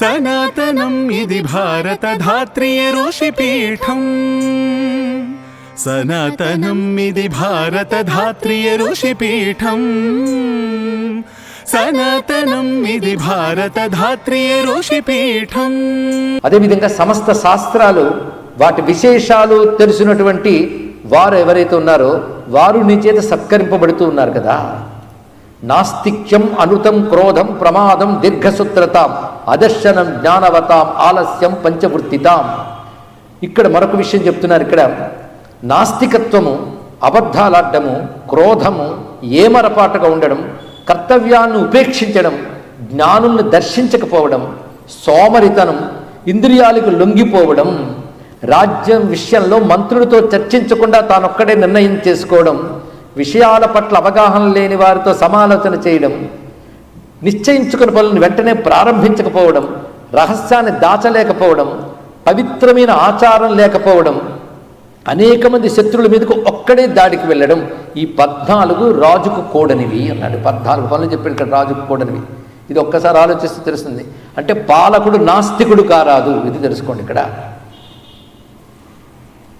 సనాతనం ఇది భారత ధాత్రియ ఋషిపీఠం. సనాతనం ఇది భారత ధాత్రియ ఋషిపీఠం. సనాతనం ఇది భారత ధాత్రియ ఋషిపీఠం. అదేవిధంగా సమస్త శాస్త్రాలు వాటి విశేషాలు తెలిసినటువంటి వారు ఎవరైతే ఉన్నారో వారు నీ చేత సత్కరింపబడుతూ ఉన్నారు కదా. నాస్తిక్యం అనుతం క్రోధం ప్రమాదం దీర్ఘసూత్రతాం అదర్శనం జ్ఞానవతాం ఆలస్యం పంచవృత్తితాం. ఇక్కడ మరొక విషయం చెప్తున్నారు ఇక్కడ. నాస్తికత్వము అబద్ధాలాడ్డము క్రోధము ఏమరపాటుగా ఉండడం కర్తవ్యాన్ని ఉపేక్షించడం జ్ఞానుల్ని దర్శించకపోవడం సోమరితనం ఇంద్రియాలకు లొంగిపోవడం రాజ్యం విషయంలో మంత్రులతో చర్చించకుండా తానొక్కడే నిర్ణయం చేసుకోవడం విషయాల పట్ల అవగాహన లేని వారితో సమాలోచన చేయడం నిశ్చయించుకున్న పనులను వెంటనే ప్రారంభించకపోవడం రహస్యాన్ని దాచలేకపోవడం పవిత్రమైన ఆచారం లేకపోవడం అనేక మంది శత్రువుల మీదకు ఒక్కడే దాడికి వెళ్ళడం ఈ పద్నాలుగు రాజుకు కూడనివి అన్నాడు. పద్నాలుగు పనులు చెప్పాడు ఇక్కడ రాజుకు కూడనివి. ఇది ఒక్కసారి ఆలోచిస్తే తెలుస్తుంది. అంటే పాలకుడు నాస్తికుడు కారాదు. ఇది తెలుసుకోండి ఇక్కడ.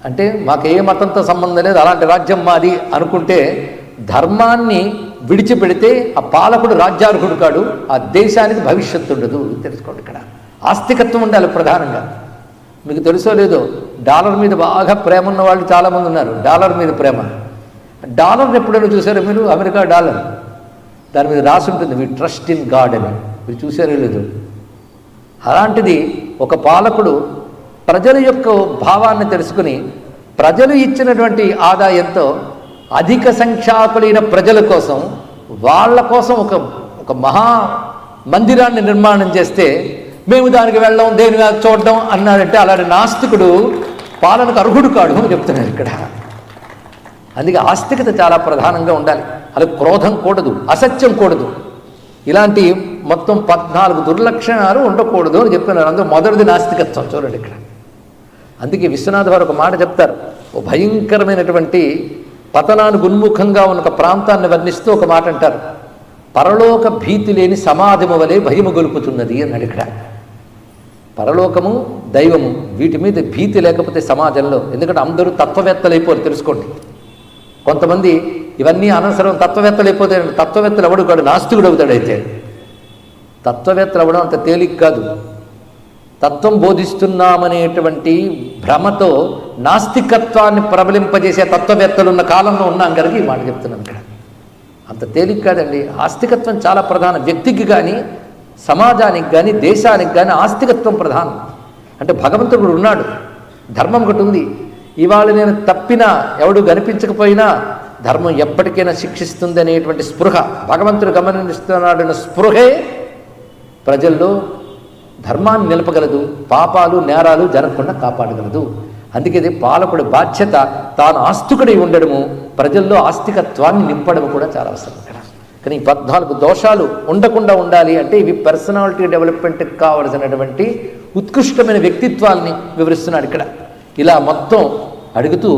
అంటే మాకు ఏ మతంతో సంబంధం లేదు అలాంటి రాజ్యం మాది అనుకుంటే ధర్మాన్ని విడిచిపెడితే ఆ పాలకుడు రాజ్యార్హుడు కాడు ఆ దేశానికి భవిష్యత్తు ఉండదు తెలుసుకోండి ఇక్కడ. ఆస్తికత్వం ఉండాలి ప్రధానంగా. మీకు తెలుసో లేదో డాలర్ మీద బాగా ప్రేమ ఉన్న వాళ్ళు చాలామంది ఉన్నారు డాలర్ మీద ప్రేమ. డాలర్ని ఎప్పుడైనా చూసారో మీరు? America dollar. దాని మీద రాసి ఉంటుంది మీ ట్రస్ట్ ఇన్ గాడ్ అని. మీరు చూసారో లేదు. అలాంటిది ఒక పాలకుడు ప్రజల యొక్క భావాన్ని తెలుసుకుని ప్రజలు ఇచ్చినటువంటి ఆదాయంతో అధిక సంఖ్యాకులైన ప్రజల కోసం వాళ్ళ కోసం ఒక ఒక మహా మందిరాన్ని నిర్మాణం చేస్తే మేము దానికి వెళ్ళడం దేని మీద చూడడం అన్నాడంటే అలాంటి నాస్తికుడు పాలనకు అర్హుడు కాడు అని చెప్తున్నాడు ఇక్కడ. అందుకే ఆస్తికత చాలా ప్రధానంగా ఉండాలి. అది క్రోధం కూడదు అసత్యం కూడదు. ఇలాంటి మొత్తం పద్నాలుగు దుర్లక్షణాలు ఉండకూడదు అని చెప్తున్నారు. అందులో మొదటిది నాస్తికత్వం చూడండి ఇక్కడ. అందుకే విశ్వనాథ్ వారు ఒక మాట చెప్తారు. ఓ భయంకరమైనటువంటి పతనానికి ఉన్ముఖంగా ఉన్న ఒక ప్రాంతాన్ని వర్ణిస్తూ ఒక మాట అంటారు. పరలోక భీతి లేని సమాధిము వలె భయము గొలుపుతున్నది అన్నాడు ఇక్కడ. పరలోకము దైవము వీటి మీద భీతి లేకపోతే సమాజంలో ఎందుకంటే అందరూ తత్వవేత్తలు అయిపోరు తెలుసుకోండి. కొంతమంది ఇవన్నీ అనవసరం తత్వవేత్తలు అయిపోతే తత్వవేత్తలు ఎవడు కాడు? నాస్తికుడు అవుతాడైతే తత్వవేత్తలు అవ్వడం అంత తేలిక కాదు. తత్వం బోధిస్తున్నామనేటువంటి భ్రమతో నాస్తికత్వాన్ని ప్రబలింపజేసే తత్వవేత్తలు ఉన్న కాలంలో ఉన్నాం కనుక ఈ మాట చెప్తున్నాను ఇక్కడ. అంత తేలిక కాదండి. ఆస్తికత్వం చాలా ప్రధానం. వ్యక్తికి కానీ సమాజానికి కానీ దేశానికి కానీ ఆస్తికత్వం ప్రధానం. అంటే భగవంతుడు ఉన్నాడు. ధర్మం ఒకటి ఉంది. ఇవాళ నేను తప్పినా ఎవడు కనిపించకపోయినా ధర్మం ఎప్పటికైనా శిక్షిస్తుంది అనేటువంటి స్పృహ భగవంతుడు గమనిస్తున్నాడన్న స్పృహే ప్రజల్లో ధర్మాన్ని నిలపగలదు పాపాలు నేరాలు జరగకుండా కాపాడగలదు. అందుకే పాలకుడి బాధ్యత. తాను ఆస్తికుడై ఉండడము ప్రజల్లో ఆస్తికత్వాన్ని నింపడం కూడా చాలా అవసరం ఇక్కడ. కానీ ఈ పద్నాలుగు దోషాలు ఉండకుండా ఉండాలి అంటే ఇవి పర్సనాలిటీ డెవలప్మెంట్కి కావలసినటువంటి ఉత్కృష్టమైన వ్యక్తిత్వాల్ని వివరిస్తున్నాడు ఇక్కడ. ఇలా మొత్తం అడుగుతూ